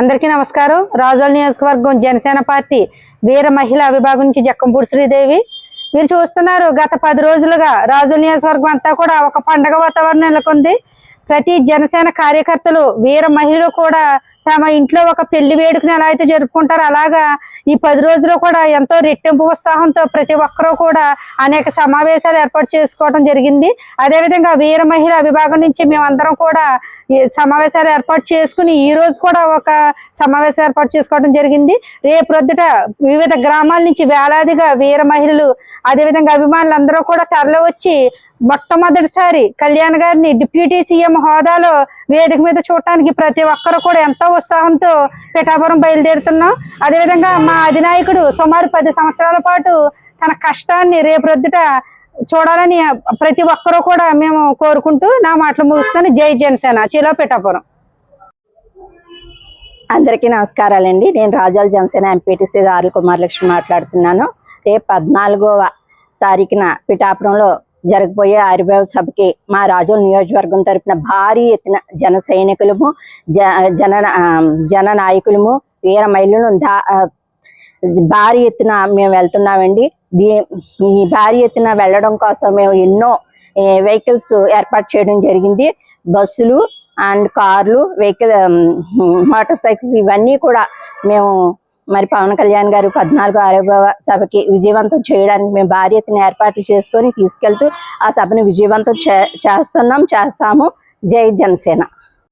అందరికీ నమస్కారం. రాజోల్ నియోజకవర్గం జనసేన పార్టీ వీర మహిళా విభాగం నుంచి జక్కంపూడి శ్రీదేవి. మీరు చూస్తున్నారు గత పది రోజులుగా రాజోల్ నియోజకవర్గం అంతా కూడా ఒక పండగ వాతావరణం నెలకొంది. ప్రతి జనసేన కార్యకర్తలు వీర మహిళలు కూడా తమ ఇంట్లో ఒక పెళ్ళి వేడుకని ఎలా అయితే జరుపుకుంటారో అలాగా ఈ పది రోజులు కూడా ఎంతో రెట్టింపు ఉత్సాహంతో ప్రతి ఒక్కరూ కూడా అనేక సమావేశాలు ఏర్పాటు చేసుకోవడం జరిగింది. అదేవిధంగా వీర మహిళ విభాగం నుంచి మేమందరం కూడా సమావేశాలు ఏర్పాటు చేసుకుని ఈ రోజు కూడా ఒక సమావేశం ఏర్పాటు చేసుకోవడం జరిగింది. రేపు రొద్దుట వివిధ గ్రామాల నుంచి వేలాదిగా వీర మహిళలు అదేవిధంగా అభిమానులు అందరూ కూడా తరలి వచ్చి మొట్టమొదటిసారి కళ్యాణ్ గారిని డిప్యూటీ సీఎం హోదాలో వేదిక మీద చూడటానికి ప్రతి ఒక్కరు కూడా ఎంతో ఉత్సాహంతో పిఠాపురం బయలుదేరుతున్నాం. అదేవిధంగా మా అధినాయకుడు సుమారు పది సంవత్సరాల పాటు తన కష్టాన్ని రేపొద్దుట చూడాలని ప్రతి ఒక్కరూ కూడా మేము కోరుకుంటూ నా మాటలు ముగిస్తాను జై జనసేన. చిలో పిఠాపురం. అందరికీ నమస్కారాలండి. నేను రాజాల జనసేన ఎంపీటీసీ దారుల కుమారలక్ష్మి మాట్లాడుతున్నాను. రేపు పద్నాలుగవ తారీఖున పిఠాపురంలో జరగబోయే ఆయుర్వేద సభకి మా రాజోల్ నియోజకవర్గం తరపున భారీ ఎత్తున జన సైనికులము జ జన జన నాయకులము వీర మహిళలు దా భారీ ఎత్తున మేము వెళ్తున్నామండి. దీ ఈ భారీ ఎత్తున వెళ్ళడం కోసం మేము ఎన్నో వెహికల్స్ ఏర్పాటు చేయడం జరిగింది. బస్సులు అండ్ కార్లు వెహికల్ మోటార్ సైకిల్స్ ఇవన్నీ కూడా మేము మరి పవన్ కళ్యాణ్ గారు పద్నాలుగు ఆరోగ్య సభకి విజయవంతం చేయడానికి మేము భారీ ఎత్తున ఏర్పాట్లు చేసుకొని తీసుకెళ్తూ ఆ సభను విజయవంతం చే- చేస్తున్నాం చేస్తాము. జై జనసేన.